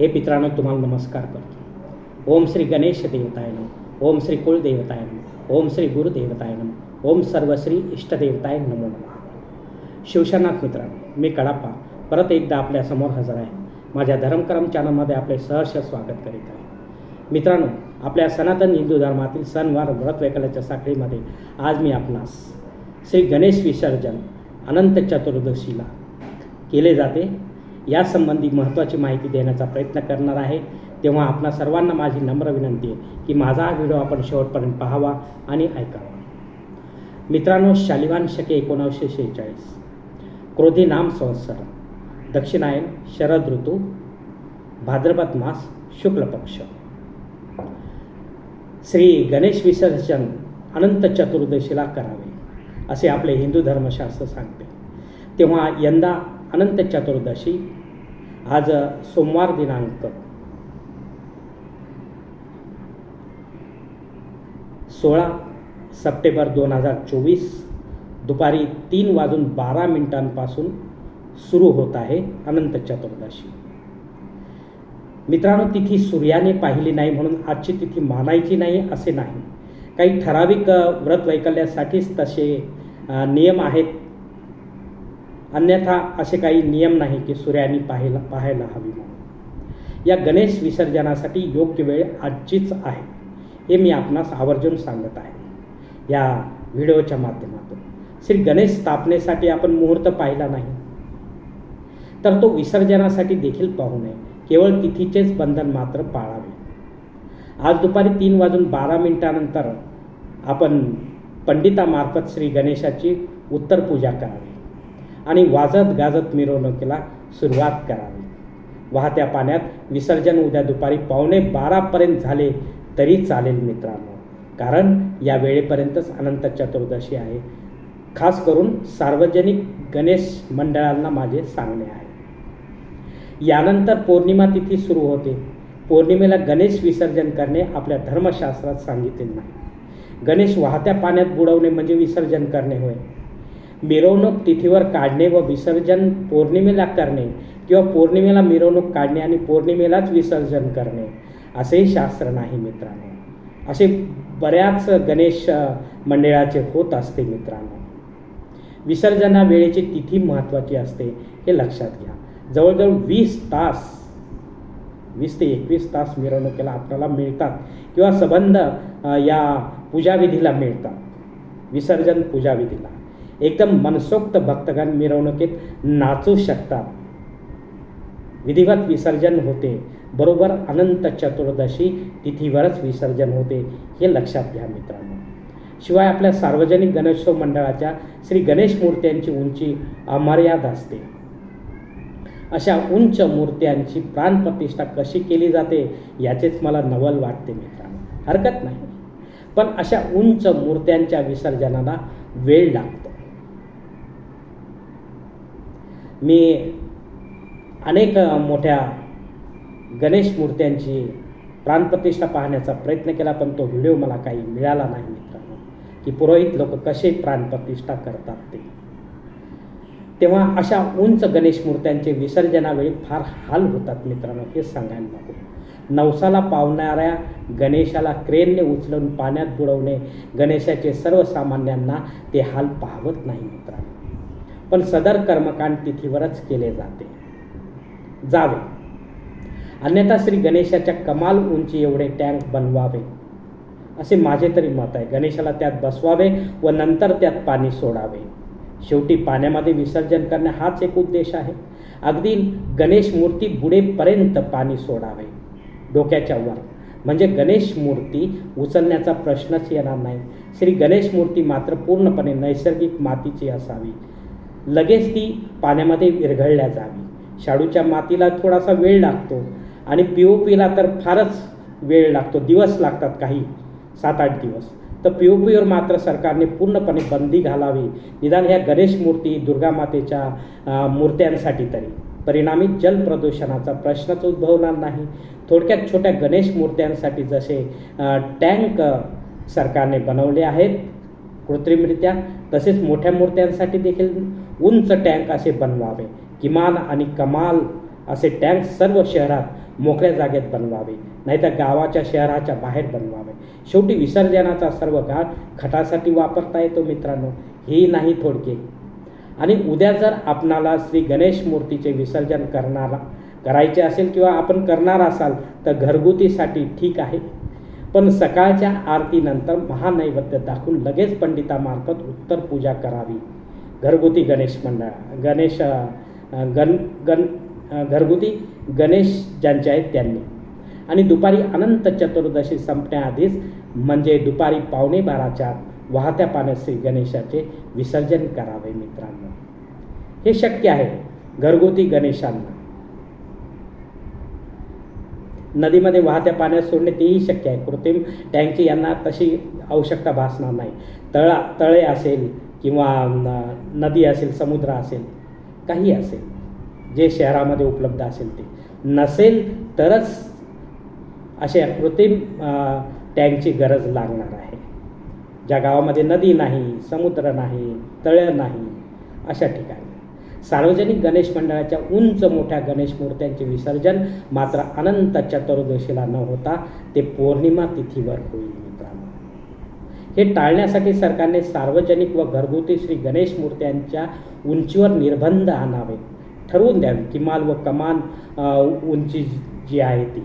हे पित्रांनो तुम्हाला नमस्कार करतो. ओम श्री गणेश देवताय नम ओम श्री कुलदेवताय नम ओम श्री गुरुदेवताय नम ओम सर्वश्री इष्टदेवताय नमो नमः. शिवशनाथ मित्रांनो मी कडाप्पा परत एकदा आपल्यासमोर हजर आहे. माझ्या धर्मकरम चॅनलमध्ये आपले सहर्ष स्वागत करीत आहे. मित्रांनो आपल्या सनातन हिंदू धर्मातील सणवार व्रत वैकल्याच्या साखळीमध्ये आज मी आपणास श्री गणेश विसर्जन अनंत चतुर्दशीला केले जाते. यासंबंधी महत्त्वाची माहिती देण्याचा प्रयत्न करणार आहे. तेव्हा आपणा सर्वांना माझी नम्र विनंती आहे की माझा हा व्हिडिओ आपण शेवटपर्यंत पाहावा आणि ऐकावा. मित्रांनो शालिवान शके एकोणावीसशे शेहेचाळीस. क्रोधी नाम संवत्सर दक्षिणायन शरद ऋतू भाद्रपद मास शुक्ल पक्ष. श्री गणेश विसर्जन अनंत चतुर्दशीला करावे असे आपले हिंदू धर्मशास्त्र सांगते. तेव्हा यंदा अनंत चतुर्दशी आज सोमवार दिनांक सोळा सप्टेंबर दोन हजार चोवीस दुपारी तीन वाजून बारा मिनिटांपासून सुरू होत आहे अनंत चतुर्दशी. मित्रांनो तिथी सूर्याने पाहिली नाही म्हणून आजची तिथी मानायची नाही असे नाही. काही ठराविक व्रत वैकल्यासाठीच तसे नियम आहेत. अन्यथा असे काही नियम नाही की सूर्याने पाहायला पाहायला हवी म्हणून. या गणेश विसर्जनासाठी योग्य वेळ आजचीच आहे हे मी आपणास आवर्जून सांगत आहे. या व्हिडिओच्या माध्यमातून. श्री गणेश स्थापनेसाठी आपण मुहूर्त पाहिला नाही. तर तो विसर्जनासाठी देखील पाहू नये. केवळ तिथीचेच बंधन मात्र पाळावे. आज दुपारी तीन वाजून बारा मिनिटानंतर आपण पंडितामार्फत श्री गणेशाची उत्तर पूजा करावी. आणि वाजत गाजत मिरवणुकीला सुरुवात करावी. वाहत्या पाण्यात विसर्जन उद्या दुपारी पावणे बारापर्यंत झाले तरी चालेल मित्रांनो. कारण या वेळेपर्यंतच अनंत चतुर्दशी आहे. खास करून सार्वजनिक गणेश मंडळांना माझे सांगणे आहे. यानंतर पौर्णिमा तिथी सुरू होते. पौर्णिमेला गणेश विसर्जन करणे आपल्या धर्मशास्त्रात सांगितले नाही. गणेश वाहत्या पाण्यात बुडवणे म्हणजे विसर्जन करणे होय. मिरवणूक तिथीवर काढणे व विसर्जन पौर्णिमेला करणे किंवा पौर्णिमेला मिरवणूक काढणे आणि पौर्णिमेलाच विसर्जन करणे असेही शास्त्र नाही मित्रांनो. असे बऱ्याच गणेश मंडळाचे होत असते मित्रांनो. विसर्जना वेळेची तिथी महत्त्वाची असते हे लक्षात घ्या. जवळजवळ वीस तास वीस ते एकवीस तास मिरवणुकीला आपल्याला मिळतात किंवा संबंध या पूजाविधीला मिळतात. विसर्जन पूजाविधीला. एकदम मनसोक्त भक्तगण मिरवणुकीत नाचू शकतात. विधिवत विसर्जन होते. बरोबर अनंत चतुर्दशी तिथीवरच विसर्जन होते हे लक्षात घ्या मित्रांनो. शिवाय आपल्या सार्वजनिक गणेशोत्सव मंडळाच्या श्री गणेश मूर्त्यांची उंची अमर्याद असते. अशा उंच मूर्त्यांची प्राणप्रतिष्ठा कशी केली जाते याचेच मला नवल वाटते मित्रांनो. हरकत नाही. पण अशा उंच मूर्त्यांच्या विसर्जनाला वेळ लागतो. मी अनेक मोठ्या गणेश मूर्त्यांची प्राणप्रतिष्ठा पाहण्याचा प्रयत्न केला पण तो व्हिडिओ मला काही मिळाला नाही मित्रांनो की पुरोहित लोक कसे प्राणप्रतिष्ठा करतात ते. तेव्हा अशा उंच गणेश मूर्त्यांचे विसर्जनावेळी फार हाल होतात मित्रांनो हे सांगायला नको. नवसाला पावणाऱ्या गणेशाला क्रेनने उचलून पाण्यात बुडवणे गणेशाचे सर्वसामान्यांना ते हाल पाहवत नाही मित्रांनो. पण सदर कर्मकांड तिथीवरच केले जाते. जावे. अन्यथा श्री गणेशाच्या कमाल उंची एवढे टँक बनवावे. असे माझे तरी मत आहे. गणेशाला त्यात बसवावे व नंतर त्यात पाणी सोडावे. शेवटी पाण्यामध्ये विसर्जन करणे हाच एक उद्देश आहे. अगदी गणेश मूर्ती बुडेपर्यंत पाणी सोडावे. डोक्याच्या वर. म्हणजे गणेश मूर्ती उचलण्याचा प्रश्नच येणार नाही. श्री गणेश मूर्ती मात्र पूर्णपणे नैसर्गिक मातीची असावी. लगेच ती पाण्यामध्ये विरघळल्या जावी. शाडूच्या मातीला थोडासा वेळ लागतो आणि पी ओ पीला तर फारच वेळ लागतो दिवस लागतात काही सात आठ दिवस. तर पी ओ पीवर मात्र सरकारने पूर्णपणे बंदी घालावी. निदान ह्या गणेश मूर्ती दुर्गा मातेच्या मूर्त्यांसाठी तरी. परिणामी जल प्रदूषणाचा प्रश्नच उद्भवणार नाही. थोडक्यात छोट्या गणेश मूर्त्यांसाठी जसे टँक सरकारने बनवले आहेत कृत्रिमरित्या तसेच मोठ्या मूर्त्यांसाठी देखील उंच टँक असे बनवावे. किमान आणि कमाल असे टँक सर्व शहरात मोकळ्या जागेत बनवावे. नाहीतर गावाच्या शहराच्या बाहेर बनवावे. शेवटी विसर्जनाचा सर्व काळ खटासाठी वापरता येतो मित्रांनो. ही नाही थोडके. आणि उद्या जर आपणाला श्री गणेश मूर्तीचे विसर्जन करणारा करायचे असेल किंवा आपण करणार असाल तर घरगुतीसाठी ठीक आहे. पण सकाळच्या आरतीनंतर महानैवेद्य दाखवून लगेच पंडितामार्फत उत्तर पूजा करावी. घरगुती गणेश मंडळ. गणेश गण गण घरगुती गणेश ज्यांचे आहेत त्यांनी. आणि दुपारी अनंत चतुर्दशी संपण्याआधीच म्हणजे दुपारी पावणे बाराच्या वाहत्या पाण्यात श्री गणेशाचे विसर्जन करावे मित्रांनो. हे शक्य आहे घरगुती गणेशांना. नदीमध्ये वाहत्या पाण्यात सोडणे तेही शक्य आहे. कृत्रिम टँकी यांना तशी आवश्यकता भासणार नाही. तळा तळे असेल किंवा न- नदी असेल समुद्र असेल काही असेल जे शहरामध्ये उपलब्ध असेल ते. नसेल तरच अशा कृत्रिम टँकची गरज लागणार आहे. ज्या गावामध्ये नदी नाही समुद्र नाही तळं नाही अशा ठिकाणी. सार्वजनिक गणेश मंडळाच्या उंच मोठ्या गणेश मूर्त्यांचे विसर्जन मात्र अनंत चतुर्दशीला न होता ते पौर्णिमा तिथीवर होईल मित्रांनो. हे टाळण्यासाठी सरकारने सार्वजनिक व घरगुती श्री गणेश मूर्त्यांच्या उंचीवर निर्बंध आणावे. ठरवून द्यावे. किमान व कमान उंची जी आहे ती.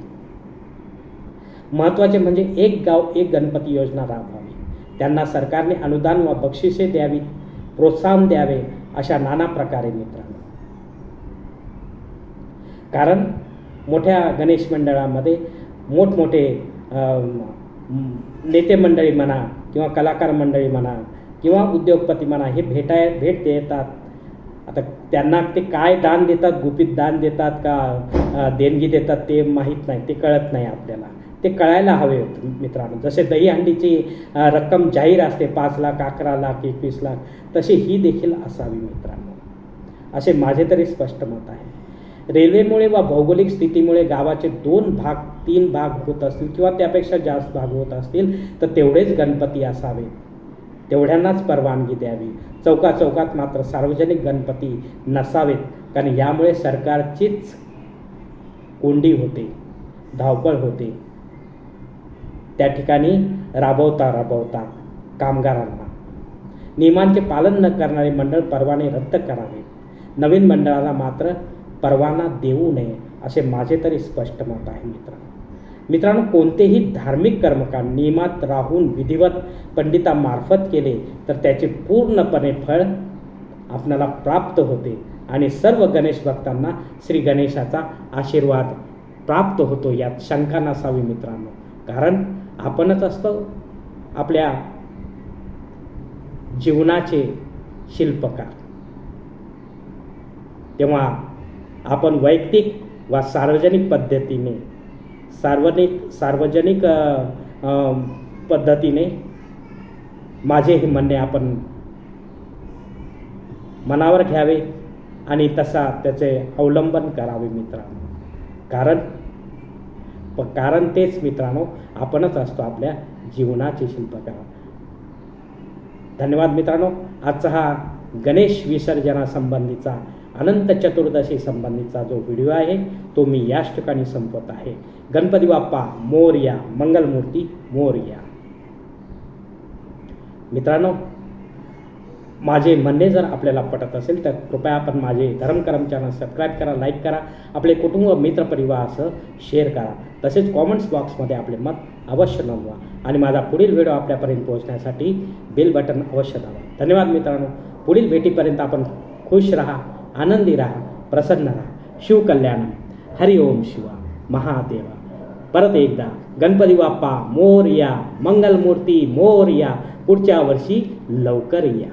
महत्त्वाचे म्हणजे एक गाव एक गणपती योजना राबवावी. त्यांना सरकारने अनुदान व बक्षिसे द्यावी प्रोत्साहन द्यावे अशा नाना प्रकारे मित्रांनो. कारण मोठ्या गणेश मंडळामध्ये मोठमोठे नेते मंडळी म्हणा किंवा कलाकार मंडळी म्हणा किंवा उद्योगपती म्हणा हे भेटाय भेट देतात. आता त्यांना ते काय दान देतात गुपित दान देतात का देणगी देतात ते माहीत नाही ते कळत नाही आपल्याला. ते कळायला हवे होते मित्रांनो. जसे दहीहंडीची रक्कम जाहीर असते पाच लाख अकरा लाख एकवीस लाख तशी ही देखील असावी मित्रांनो. असे माझे तरी स्पष्ट मत आहे. रेल्वेमुळे व भौगोलिक स्थितीमुळे गावाचे दोन भाग तीन भाग होत असतील किंवा त्यापेक्षा जास्त भाग होत असतील तर तेवढेच गणपती असावेत तेवढ्यांनाच परवानगी द्यावी. चौका चौकात मात्र सार्वजनिक गणपती नसावेत कारण यामुळे सरकारचीच कोंडी होते धावपळ होते. त्या ठिकाणी राबवता राबवता कामगारांना. नियमांचे पालन न करणारे मंडळ परवाने रद्द करावे. नवीन मंडळाला मात्र परवाना देऊ नये असे माझे तरी स्पष्ट मत आहे मित्रांनो. मित्रांनो कोणतेही धार्मिक कर्मकांड नियमात राहून विधिवत पंडितामार्फत केले तर त्याचे पूर्णपणे फळ आपणाला प्राप्त होते आणि सर्व गणेश भक्तांना श्री गणेशाचा आशीर्वाद प्राप्त होतो यात शंका नसावी मित्रांनो. कारण आपणच असतो आपल्या जीवनाचे शिल्पकार. तेव्हा आपण वैयक्तिक वा सार्वजनिक पद्धतीने सार्वजनिक सार्वजनिक पद्धतीने माझे हे म्हणणे आपण मनावर घ्यावे आणि तसा त्याचे अवलंबन करावे मित्रांनो. कारण प कारण तेच मित्रांनो आपणच असतो आपल्या जीवनाचे शिल्पकार. धन्यवाद मित्रांनो. आजचा हा गणेश विसर्जनासंबंधीचा अनंत चतुर्दशी संबंधीचा जो व्हिडिओ आहे तो मी याच ठिकाणी संपवत आहे. गणपती बाप्पा मोरया मंगलमूर्ती मोरया. मित्रांनो माझे म्हणणे जर आपल्याला पटत असेल तर कृपया आपण माझे धर्मकरम चॅनल सबस्क्राईब करा लाईक करा आपले कुटुंब मित्रपरिवारासह शेअर करा. तसेच कॉमेंट्स बॉक्समध्ये आपले मत अवश्य नोंदवा आणि माझा पुढील व्हिडिओ आपल्यापर्यंत पोहोचण्यासाठी बेल बटन अवश्य दाबा. धन्यवाद मित्रांनो. पुढील भेटीपर्यंत आपण खुश राहा. आनंदी राहा प्रसन्न राहा शिवकल्याणम हरिओम शिवा महादेवा परत एकदा गणपती बाप्पा मोर या मंगलमूर्ती मोर या पुढच्या वर्षी लवकर या